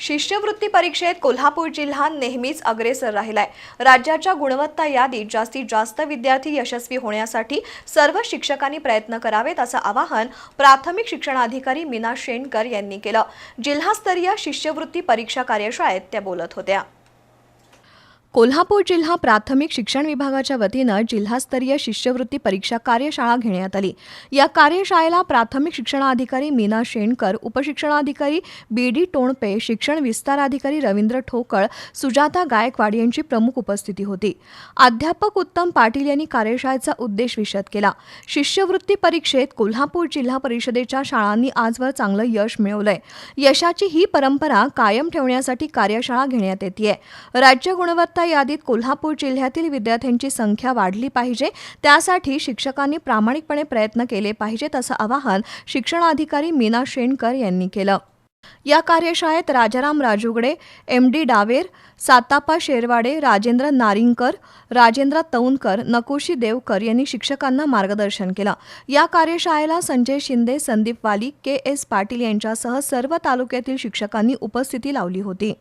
शिष्यवृत्ती परीक्षेत कोल्हापूर जिल्हा नेहमीच अग्रेसर राहिलाय. राज्याच्या गुणवत्ता यादीत जास्तीत जास्त विद्यार्थी यशस्वी होण्यासाठी सर्व शिक्षकांनी प्रयत्न करावेत असं आवाहन प्राथमिक शिक्षणाधिकारी मीना शेणकर यांनी केलं. जिल्हास्तरीय शिष्यवृत्ती परीक्षा कार्यशाळेत त्या बोलत होत्या. कोल्हापूर जिल्हा प्राथमिक शिक्षण विभागाच्या वतीनं जिल्हास्तरीय शिष्यवृत्ती परीक्षा कार्यशाळा घेण्यात आली. या कार्यशाळेला प्राथमिक शिक्षणाधिकारी मीना शेणकर उपशिक्षणाधिकारी बी डी टोणपे शिक्षण विस्ताराधिकारी रवींद्र ठोकळ सुजाता गायकवाड यांची प्रमुख उपस्थिती होती. अध्यापक उत्तम पाटील यांनी कार्यशाळेचा उद्देश विषद केला. शिष्यवृत्ती परीक्षेत कोल्हापूर जिल्हा परिषदेच्या शाळांनी आजवर चांगलं यश मिळवलंय. यशाची ही परंपरा कायम ठेवण्यासाठी कार्यशाळा घेण्यात येते राज्य गुणवत्ता गुणवत्ता यादीत कोल्हापूर जिल्ह्यातील विद्यार्थ्यांची संख्या वाढली पाहिजे. त्यासाठी शिक्षकांनी प्रामाणिकपणे प्रयत्न केले पाहिजेत असं आवाहन शिक्षणाधिकारी मीना शेणकर यांनी केलं. या कार्यशाळेत राजाराम राजुगडे एम डी डावेर सातापा शेरवाडे राजेंद्र नारिंगकर राजेंद्र तौनकर नकोशी देवकर यांनी शिक्षकांना मार्गदर्शन केलं. या कार्यशाळेला संजय शिंदे संदीप वाली के एस पाटील यांच्यासह सर्व तालुक्यातील शिक्षकांनी उपस्थिती लावली होती.